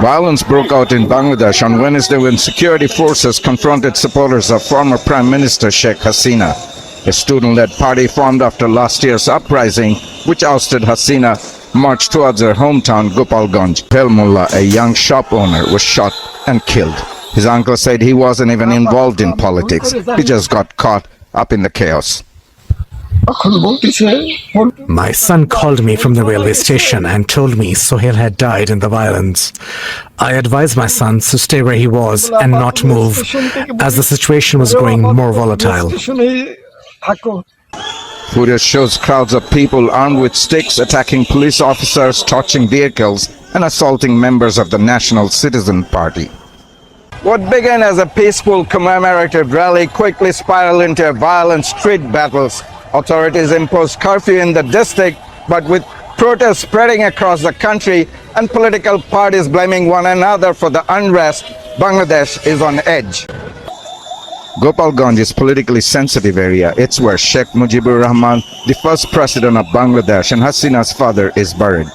Violence broke out in Bangladesh on Wednesday when security forces confronted supporters of former Prime Minister Sheikh Hasina. A student led party formed after last year's uprising, which ousted Hasina, marched towards her hometown Gopalganj. Pelmulla, a young shop owner, was shot and killed. His uncle said he wasn't even involved in politics, he just got caught up in the chaos. My son called me from the railway station and told me Sohail had died in the violence. I advised my son to stay where he was and not move, as the situation was growing more volatile. Footage shows crowds of people armed with sticks attacking police officers, torching vehicles, and assaulting members of the National Citizen Party. What began as a peaceful commemorative rally quickly spiraled into violent street battles Authorities imposed curfew in the district, but with protests spreading across the country and political parties blaming one another for the unrest, Bangladesh is on edge. Gopalganj is politically sensitive area. It's where Sheikh Mujibur Rahman, the first president of Bangladesh, and Hasina's father is buried.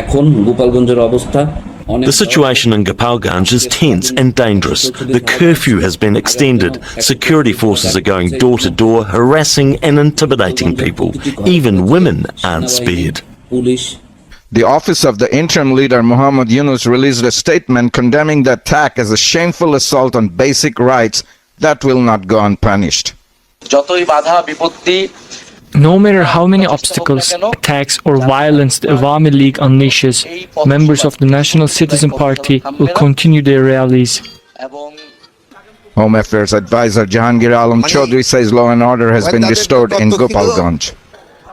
এখন গোপালগঞ্জের অবস্থা The situation in Gopalganj is tense and dangerous. The curfew has been extended. Security forces are going door to door, harassing and intimidating people. Even women aren't spared. Police The office of the interim leader Muhammad Yunus released a statement condemning the attack as a shameful assault on basic rights that will not go unpunished. যতই বাধা বিপত্তি No matter how many obstacles, attacks, or violence the Awami League unleashes, members of the National Citizen Party will continue their rallies. এবং Home Affairs advisor Jahangir Alam Chaudhry says law and order has been restored in Gopalganj.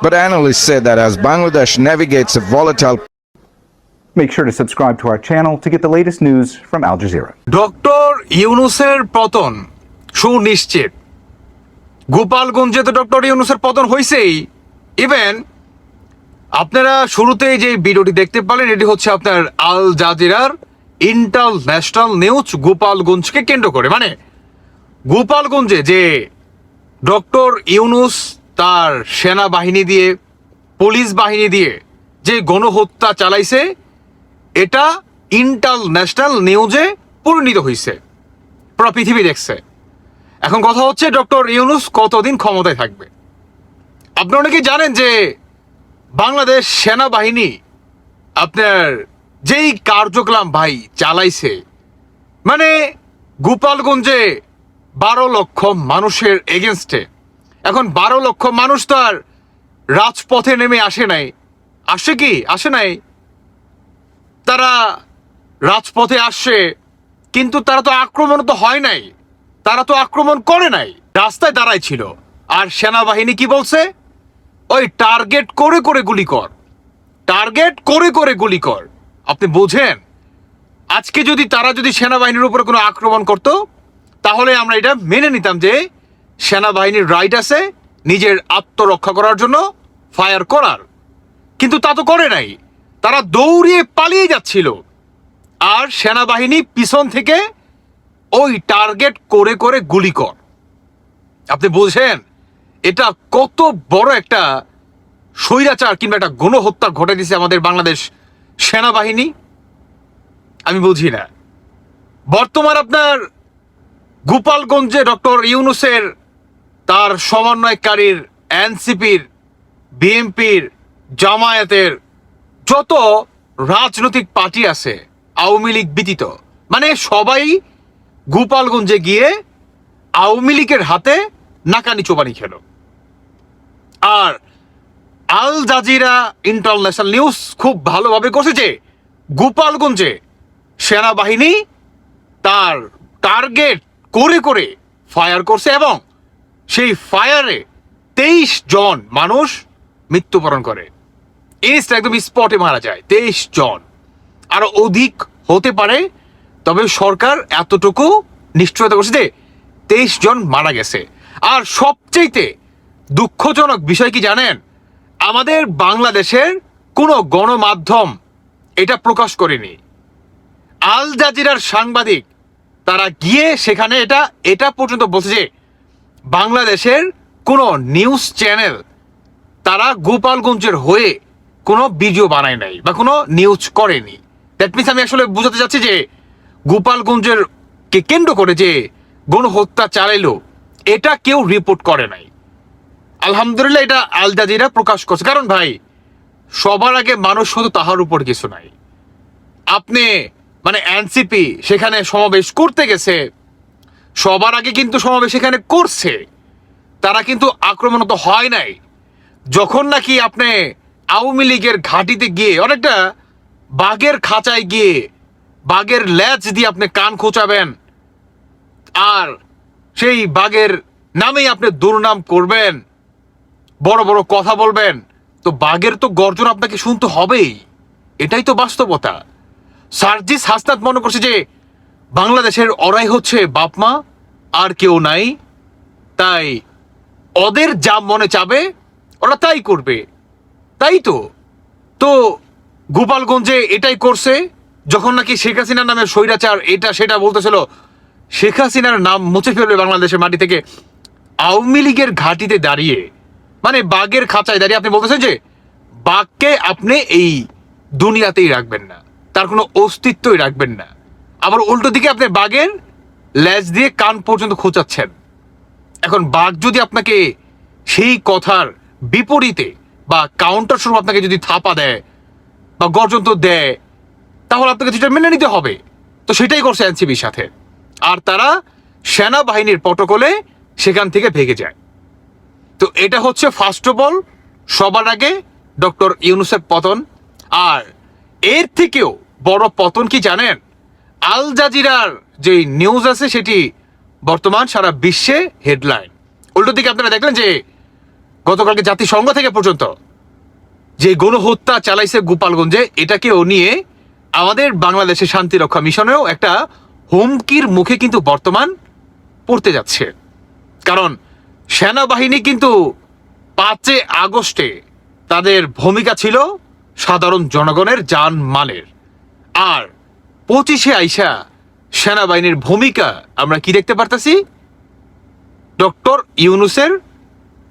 But analysts say that as Bangladesh navigates a volatile Make sure to subscribe to our channel to get the latest news from Al Jazeera. Doctor ইউনুসের পতন সুনিশ্চিত গোপালগঞ্জে তো doctor ইউনুসের পতন হয়েছেই even আপনারা শুরুতেই যে ভিডিওটি দেখতে পারলেন, এটি হচ্ছে আপনার আল জাজিরার ইন্টারন্যাশনাল নিউজ গোপালগঞ্জকে কেন্দ্র করে। মানে গোপালগঞ্জে যে ডক্টর ইউনুস তার সেনাবাহিনী দিয়ে, পুলিশ বাহিনী দিয়ে যে গণহত্যা চালাইছে, এটা ইন্টারন্যাশনাল নিউজে পরিণত হয়েছে পুরো পৃথিবী দেখছে। এখন কথা হচ্ছে ডক্টর ইউনুস কতদিন ক্ষমতায় থাকবে? আপনারা অনেকে জানেন যে বাংলাদেশ সেনাবাহিনী আপনার যেই কার্যক্রম ভাই চালাইছে মানে গোপালগঞ্জে বারো লক্ষ মানুষের এগেনস্টে, এখন বারো লক্ষ মানুষ তো আর রাজপথে নেমে আসে নাই। আসে কি? আসে নাই। তারা রাজপথে আসছে কিন্তু তারা তো আক্রমণ তো হয় নাই। তারা তো আক্রমণ করে নাই, রাস্তায় দাঁড়াই ছিল। আর সেনাবাহিনী কি বলছে? ওই টার্গেট করে করে গুলি কর। টার্গেট করে করে গুলি কর। আপনি বোঝেন? আজকে যদি তারা যদি সেনাবাহিনীর উপরে কোনো আক্রমণ করত, তাহলে আমরা এটা মেনে নিতাম যে সেনাবাহিনীর রাইট আছে নিজের আত্মরক্ষা করার জন্য, ফায়ার করার। কিন্তু তা তো করে নাই। তারা দৌড়িয়ে পালিয়ে যাচ্ছিল। আর সেনাবাহিনী পিছন থেকে ওই টার্গেট করে করে গুলি কর। আপনি বলছেন, এটা কত বড় একটা স্বৈরাচার কিংবা একটা গণহত্যা ঘটে দিছে আমাদের বাংলাদেশ সেনাবাহিনী? আমি বুঝি না। বর্তমান আপনার গোপালগঞ্জে ডক্টর ইউনুসের তার সমন্বয়কারীর, এনসিপির, বিএনপির জামায়াতের যত রাজনৈতিক পার্টি আছে, আওয়ামী লীগ ব্যতীত মানে সবাই গোপালগঞ্জে গিয়ে আওয়ামী লীগের হাতে নাকানি চোবানি খেল। আর আল জাজিরা ইন্টারন্যাশনাল নিউজ খুব ভালোভাবে করছে যে গোপালগঞ্জে সেনাবাহিনী তার টার্গেট করে করে ফায়ার করছে এবং সেই ফায়ারে তেইশ জন মানুষ মৃত্যুবরণ করে। ইনিসটা একদম স্পটে মারা যায়, তেইশ জন। আরও অধিক হতে পারে তবে সরকার এতটুকু নিশ্চয়তা করছে যে তেইশ জন মারা গেছে। আর সবচেয়েতে দুঃখজনক বিষয় কি জানেন? আমাদের বাংলাদেশের কোনো গণমাধ্যম এটা প্রকাশ করেনি। আল জাজিরার সাংবাদিক তারা গিয়ে সেখানে এটা এটা পর্যন্ত বলছে যে বাংলাদেশের কোনো নিউজ চ্যানেল তারা গোপালগঞ্জের হয়ে কোনো ভিডিও বানায় নাই বা কোনো নিউজ করেনি। দ্যাট মিনস আমি আসলে বুঝাতে চাচ্ছি যে গোপালগঞ্জের কে কেন্দ্র করে যে গণহত্যা চালাইলো, এটা কেউ রিপোর্ট করে নাই। আলহামদুলিল্লাহ এটা আল জাজিরা প্রকাশ করছে। কারণ ভাই, সবার আগে মানুষ শুধু তাহার উপর কিছু নাই। আপনি মানে এনসিপি সেখানে সমাবেশ করতে গেছে, সবার আগে কিন্তু সমাবেশ এখানে করছে। তারা কিন্তু আক্রমণত হয় নাই। যখন নাকি আপনি আওয়ামী লীগের ঘাটিতে গিয়ে, অনেকটা বাঘের খাঁচায় গিয়ে বাঘের ল্যাচ দিয়ে আপনি কান খোঁচাবেন। আর সেই বাঘের নামেই আপনি দুর্নাম করবেন। বড় বড় কথা বলবেন। তো বাঘের তো গর্জন আপনাকে শুনতে হবেই। এটাই তো বাস্তবতা। সার্জিস হাসনাত মনে করছে যে বাংলাদেশের অরাই হচ্ছে বাপমা আর কেউ নাই। তাই ওদের যা মনে চাবে, ওরা তাই করবে। তাই তো? তো গোপালগঞ্জে এটাই করছে। যখন নাকি শেখ হাসিনার নামে স্বৈরাচার, এটা সেটা বলতেছিল, শেখ হাসিনার নাম মুছে ফেলবে বাংলাদেশের মাটি থেকে আওয়ামী লীগের ঘাটিতে দাঁড়িয়ে। মানে বাঘের খাঁচায় দাঁড়িয়ে আপনি বলতেছেন যে, বাঘকে আপনি এই দুনিয়াতেই রাখবেন না, তার কোনো অস্তিত্বই রাখবেন না। আবার উল্টো দিকে আপনি বাঘের ল্যাজ দিয়ে কান পর্যন্ত খোঁচাচ্ছেন। এখন বাঘ যদি আপনাকে সেই কথার বিপরীতে বা কাউন্টার স্বরূপ আপনাকে যদি থাপা দেয় বা গর্জন তো দেয় তাহলে আপনাকে সেটা মেনে নিতে হবে। তো সেটাই করছে এনসিবির সাথে। আর তারা সেনাবাহিনীর পটকলে সেখান থেকে ভেগে যায়। তো এটা হচ্ছে ফার্স্ট অফ অল সবার আগে ডক্টর ইউনুসেফ পতন। আর এর থেকেও বড় পতন কি জানেন? আল জাজিরার যে নিউজ আছে সেটি বর্তমান সারা বিশ্বে হেডলাইন উল্টো দিকে আপনারা দেখলেন যে গতকালকে জাতিসংঘ থেকে পর্যন্ত যে গণহত্যা চালাইছে গোপালগঞ্জে, এটাকেও নিয়ে আমাদের বাংলাদেশের শান্তি রক্ষা মিশনেও একটা হুমকির মুখে কিন্তু বর্তমান পড়তে যাচ্ছে। কারণ সেনাবাহিনী কিন্তু পাঁচে আগস্টে তাদের ভূমিকা ছিল সাধারণ জনগণের যান মালের আর পঁচিশে আইসা সেনাবাহিনীর ভূমিকা আমরা কি দেখতে পারতাছি? ডক্টর ইউনুসের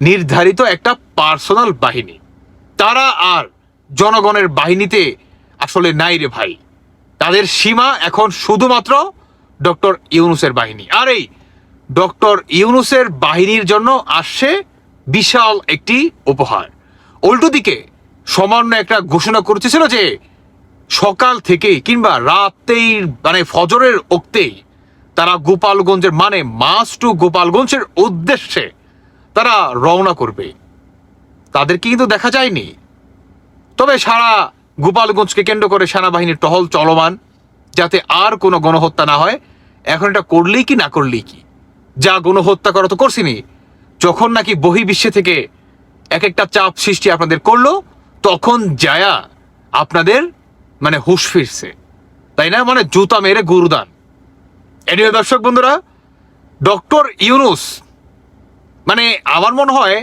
নির্ধারিত একটা পার্সোনাল বাহিনী। তারা আর জনগণের বাহিনীতে আসলে নাই রে ভাই। তাদের সীমা এখন শুধুমাত্র ডক্টর ইউনুসের বাহিনী। আর এই ডক্টর ইউনুসের বাহিনীর জন্য আসছে বিশাল একটি উপহার। উল্টো দিকে সামান্য একটা ঘোষণা করতেছিল যে, সকাল থেকে কিংবা রাতেই মানে ফজরের ওক্তেই তারা গোপালগঞ্জের মানে মাস টু গোপালগঞ্জের উদ্দেশ্যে তারা রওনা করবে। তাদেরকে কিন্তু দেখা যায়নি। তবে সারা গোপালগঞ্জকে কেন্দ্র করে সেনাবাহিনীর টহল চলমান, যাতে আর কোনো গণহত্যা না হয়। এখন এটা করলেই কি, না করলেই কি? যা গণহত্যা করা তো করছিনি, যখন নাকি বহির্বিশ্বে থেকে এক একটা চাপ সৃষ্টি আপনাদের করল, তখন যায়া আপনাদের মানে হুশ ফিরছে। তাই না? মানে জুতা মেরে গুরুদান। এনিওয়ে দর্শক বন্ধুরা, ডক্টর ইউনুস মানে আমার মনে হয়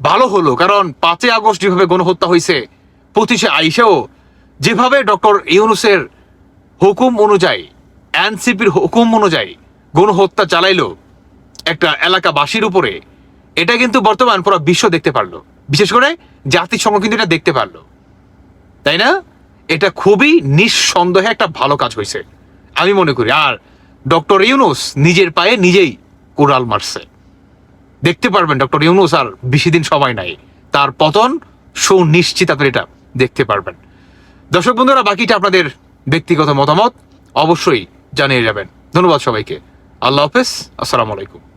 ভালো হলো, কারণ পাঁচই আগস্ট যেভাবে গণহত্যা হয়েছে পঁচিশে আইসেও যেভাবে ডক্টর ইউনুসের হুকুম অনুযায়ী, এনসিপির হুকুম অনুযায়ী গণহত্যা চালাইলো একটা এলাকাবাসীর উপরে, এটা কিন্তু বর্তমান পুরো বিশ্ব দেখতে পারল। বিশেষ করে জাতিসংঘ কিন্তু এটা দেখতে পারল। তাই না? এটা খুবই নিঃসন্দেহে একটা ভালো কাজ হয়েছে, আমি মনে করি। আর ডক্টর ইউনুস নিজের পায়ে নিজেই কোরাল মারছে। দেখতে পারবেন ডক্টর ইউনুস আর বেশি দিন সময় নাই। তার পতন সুনিশ্চিত আপনি এটা। দেখতে পারবেন। দর্শক বন্ধুরা, বাকিটা আপনাদের ব্যক্তিগত মতামত অবশ্যই জানিয়ে যাবেন। ধন্যবাদ সবাইকে। আল্লাহ হাফেজ। আসসালামু আলাইকুম।